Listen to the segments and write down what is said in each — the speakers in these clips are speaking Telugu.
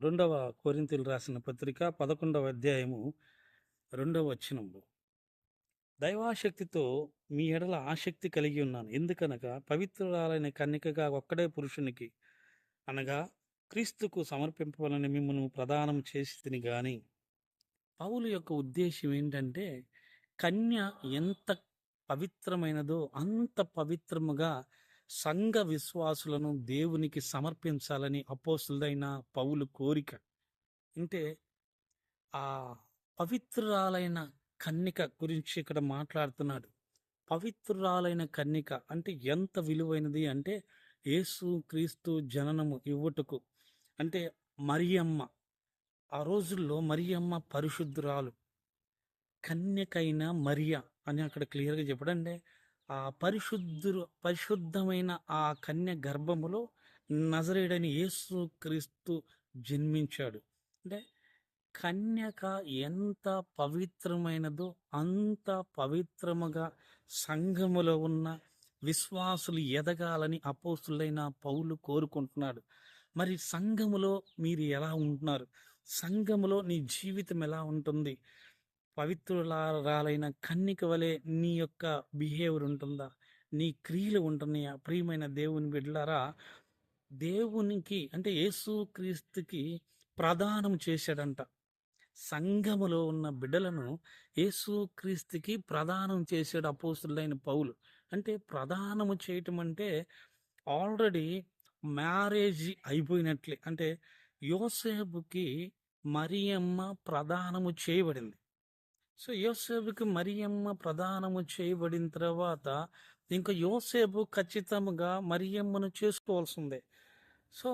రెండవ కోరింతలు రాసిన పత్రిక పదకొండవ అధ్యాయము రెండవ వచనంలో దైవాశక్తితో మీ ఎడల ఆసక్తి కలిగి ఉన్నాను. ఎందుకనగా పవిత్రురాలైన కన్యకగా ఒక్కడే పురుషునికి అనగా క్రీస్తుకు సమర్పింపవలని మిమ్మల్ని ప్రదానం చేసి తిని కానీ పౌలు యొక్క ఉద్దేశం ఏంటంటే కన్య ఎంత పవిత్రమైనదో అంత పవిత్రముగా సంఘ విశ్వాసులను దేవునికి సమర్పించాలని అపోసులదైన పౌలు కోరిక. అంటే ఆ పవిత్రురాలైన కన్నిక గురించి ఇక్కడ మాట్లాడుతున్నాడు. పవిత్రురాలైన కన్నిక అంటే ఎంత విలువైనది అంటే యేసు క్రీస్తు జననము ఇవ్వటకు. అంటే మరియమ్మ. ఆ రోజుల్లో మరియమ్మ పరిశుద్ధురాలు. కన్యకైన మరియ అని అక్కడ క్లియర్గా చెప్పడండి. ఆ పరిశుద్ధుడు పరిశుద్ధమైన ఆ కన్య గర్భములో నజరేడని యేసు క్రీస్తు జన్మించాడు. అంటే కన్యక ఎంత పవిత్రమైనదో అంత పవిత్రముగా సంఘములో ఉన్న విశ్వాసులు ఎదగాలని అపోసులైన పౌలు కోరుకుంటున్నాడు. మరి సంఘములో మీరు ఎలా ఉంటున్నారు? సంఘములో నీ జీవితం ఎలా ఉంటుంది? పవిత్రులారాలైన కన్నిక వలె నీ యొక్క బిహేవియర్ ఉంటుందా? నీ క్రియలు ఉంటున్నాయా? ప్రియమైన దేవుని బిడ్డలారా దేవునికి అంటే యేసు క్రీస్తుకి ప్రదానం చేశాడంట. సంఘములో ఉన్న బిడ్డలను యేసు క్రీస్తుకి ప్రదానం చేశాడు అపోస్తులైన పౌలు. అంటే ప్రదానము చేయటం అంటే ఆల్రెడీ మ్యారేజ్ అయిపోయినట్లే. అంటే యోసేపుకి మరియమ్మ ప్రదానము చేయబడింది. సో యోసేపుకి మరియమ్మ ప్రదానము చేయబడిన తర్వాత ఇంకా యోసేపు ఖచ్చితంగా మరియమ్మను చేసుకోవాల్సిందే. సో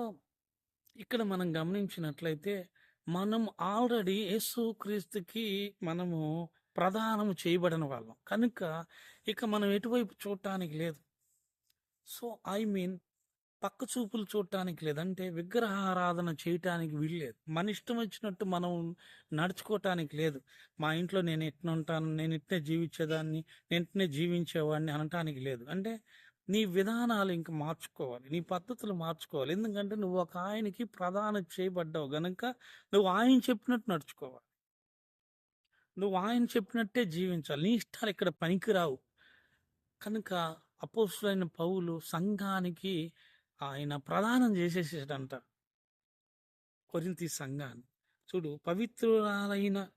ఇక్కడ మనం గమనించినట్లయితే మనం ఆల్రెడీ యేసు క్రీస్తుకి మనము ప్రదానము చేయబడిన వాళ్ళం. కనుక ఇక మనం ఎటువైపు చూడటానికి లేదు. సో ఐ మీన్ పక్క చూపులు చూడటానికి లేదంటే విగ్రహారాధన చేయటానికి వీల్లేదు మన ఇష్టం వచ్చినట్టు మనం నడుచుకోవటానికి లేదు. మా ఇంట్లో నేను ఎట్నుంటాను ఉంటాను నేను ఇట్నే జీవించేదాన్ని నేను ఇట్నే జీవించేవాడిని అనటానికి లేదు. అంటే నీ విధానాలు ఇంక మార్చుకోవాలి. నీ పద్ధతులు మార్చుకోవాలి. ఎందుకంటే నువ్వు ఒక ఆయనకి ప్రధాన చేయబడ్డావు గనుక నువ్వు ఆయన చెప్పినట్టు నడుచుకోవాలి. నువ్వు ఆయన చెప్పినట్టే జీవించాలి. నీ ఇష్టాలు ఇక్కడ పనికిరావు. కనుక అపోసులైన పౌలు సంఘానికి ఆయన ప్రదానం చేసేసేటంట కొరింతి సంఘాన్ని. చూడు పవిత్రురాలైన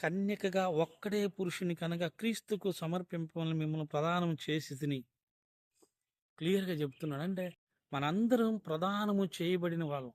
కన్యకగా ఒక్కడే పురుషుని కనుక క్రీస్తుకు సమర్పింపమని మిమ్మల్ని ప్రదానం చేసి తిని క్లియర్గా చెప్తున్నాడు అంటే మనందరం ప్రదానము చేయబడిన వాళ్ళం.